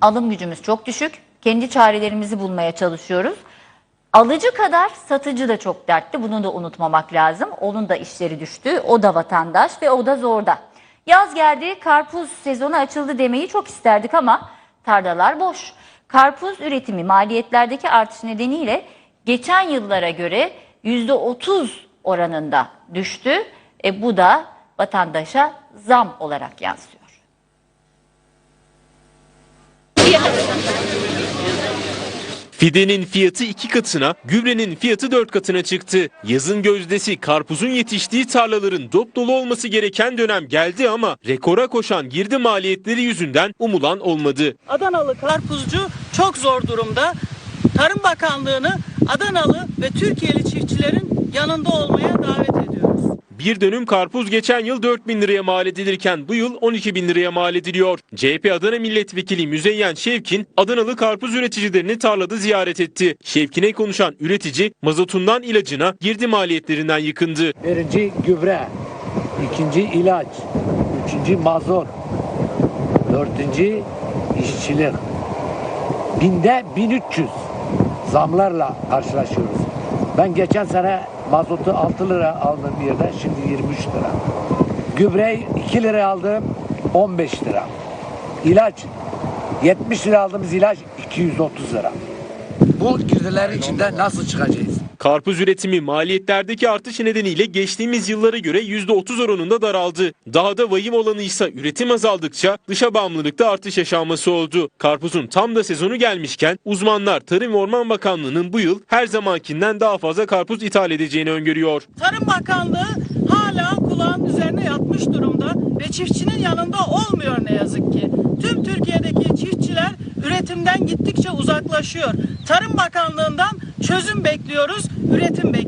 Alım gücümüz çok düşük. Kendi çarelerimizi bulmaya çalışıyoruz. Alıcı kadar satıcı da çok dertli. Bunu da unutmamak lazım. Onun da işleri düştü. O da vatandaş ve o da zorda. Yaz geldi, karpuz sezonu açıldı demeyi çok isterdik ama tarlalar boş. Karpuz üretimi maliyetlerdeki artış nedeniyle geçen yıllara göre %30 oranında düştü. E bu da vatandaşa zam olarak yansıyor. Fidenin fiyatı iki katına, gübrenin fiyatı dört katına çıktı. Yazın gözdesi karpuzun yetiştiği tarlaların dop dolu olması gereken dönem geldi ama rekora koşan girdi maliyetleri yüzünden umulan olmadı. Adanalı karpuzcu çok zor durumda. Tarım Bakanlığı'nı Adanalı ve Türkiye'li çiftçilerin yanında ediyoruz. Bir dönüm karpuz geçen yıl 4 bin liraya mal edilirken bu yıl 12 bin liraya mal ediliyor. CHP Adana Milletvekili Müzeyyen Şevkin Adanalı karpuz üreticilerini tarlada ziyaret etti. Şevkin'e konuşan üretici mazotundan ilacına girdi maliyetlerinden yıkındı. Birinci gübre, ikinci ilaç, üçüncü mazot, dördüncü işçilik. Binde 1300 zamlarla karşılaşıyoruz. Ben geçen sene mazotu 6 lira aldım bir yerde, şimdi 23 lira. Gübreyi 2 lira aldım, 15 lira. İlaç, 70 lira aldığımız ilaç 230 lira. Bu girdilerin içinde nasıl çıkacağız? Karpuz üretimi maliyetlerdeki artış nedeniyle geçtiğimiz yıllara göre %30 oranında daraldı. Daha da vahim olanı ise üretim azaldıkça dışa bağımlılıkta artış yaşanması oldu. Karpuzun tam da sezonu gelmişken uzmanlar Tarım ve Orman Bakanlığı'nın bu yıl her zamankinden daha fazla karpuz ithal edeceğini öngörüyor. Tarım Bakanlığı hala kulağın üzerine yatmış durumda ve çiftçinin yanında olmuyor ne yazık ki. Tüm Türkiye'deki çiftçiler üretimden gittikçe uzaklaşıyor. Tarım Bakanlığı'ndan çözüm bekliyoruz, üretim bekliyoruz.